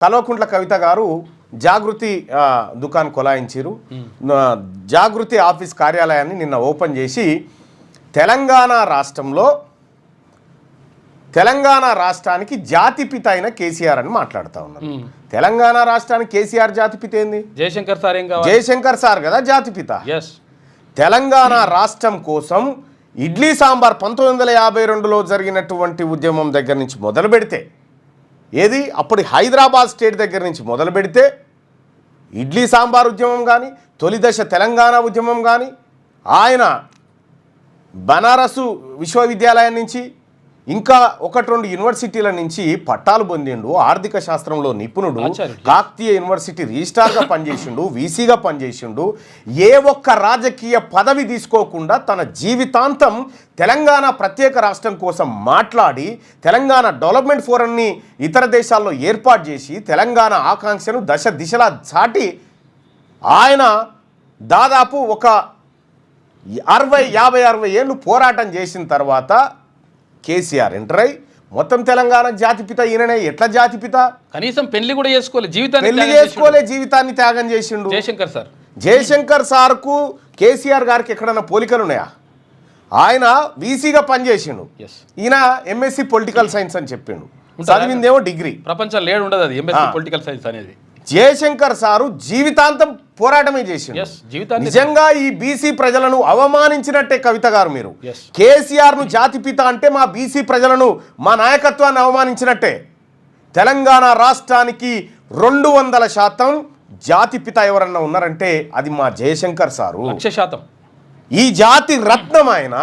కల్వకుంట్ల కవిత గారు జాగృతి దుకాన్ కొలాయించారు జాగృతి ఆఫీస్ కార్యాలయాన్ని నిన్న ఓపెన్ చేసి తెలంగాణ రాష్ట్రంలో తెలంగాణ రాష్ట్రానికి జాతిపిత అయిన కేసీఆర్ అని మాట్లాడుతూ ఉన్నారు. తెలంగాణ రాష్ట్రానికి కేసీఆర్ జాతిపిత ఏంది? జయశంకర్ సార్ జయశంకర్ సార్ కదా జాతిపిత తెలంగాణ రాష్ట్రం కోసం ఇడ్లీ సాంబార్ పంతొమ్మిది వందల యాభై రెండులో జరిగినటువంటి ఉద్యమం దగ్గర నుంచి మొదలు పెడితే ఏది? అప్పుడు హైదరాబాద్ స్టేట్ దగ్గర నుంచి మొదలు పెడితే ఇడ్లీ సాంబార్ ఉద్యమం కానీ తొలి దశ తెలంగాణ ఉద్యమం కానీ ఆయన బనారసు విశ్వవిద్యాలయం నుంచి ఇంకా ఒకటి రెండు యూనివర్సిటీల నుంచి పట్టాలు పొందిండు ఆర్థిక శాస్త్రంలో నిపుణుడు. కాకతీయ యూనివర్సిటీ రిజిస్ట్రార్గా పనిచేసిండు వీసీగా పనిచేసిండు ఏ ఒక్క రాజకీయ పదవి తీసుకోకుండా తన జీవితాంతం తెలంగాణ ప్రత్యేక రాష్ట్రం కోసం మాట్లాడి తెలంగాణ డెవలప్మెంట్ ఫోరంని ఇతర దేశాల్లో ఏర్పాటు చేసి తెలంగాణ ఆకాంక్షను దశ దిశలా చాటి ఆయన దాదాపు ఒక అరవై యాభై అరవై ఏళ్ళు పోరాటం చేసిన తర్వాత కేసీఆర్ ఎంటర్ అయి మొత్తం తెలంగాణ జాతిపిత ఈయననే. ఎట్లా జాతిపిత కనీసం పెళ్ళి కూడా చేసుకోలేదు జీవితాన్ని పెళ్ళి. చేసుకోలే జీవితాన్ని త్యాగం చేసిండు. జయశంకర్ సార్. జయశంకర్ సార్కు కేసీఆర్ గారికి ఎక్కడన్నా పోలికలు ఉన్నాయా? ఆయన వీసీగా పనిచేసిండు. ఈయన ఎంఎస్సి పొలిటికల్ సైన్స్ అని చెప్పిండు. చదివిందేమో డిగ్రీ. ప్రపంచం లేడు ఉండదు అది ఎంఎస్సీ పొలిటికల్ సైన్స్ అనేది. జయశంకర్ సారు జీవితాంతం పోరాటమే జీవితాన్ని నిజంగా ఈ బీసీ ప్రజలను అవమానించినట్టే కవిత గారు మీరు. కేసీఆర్ను జాతిపిత అంటే మా బీసీ ప్రజలను మా నాయకత్వాన్ని అవమానించినట్టే. తెలంగాణ రాష్ట్రానికి రెండు వందల శాతం జాతిపిత ఎవరన్నా ఉన్నారంటే అది మా జయశంకర్ సారు. శాతం. ఈ జాతి రత్నం ఆయన.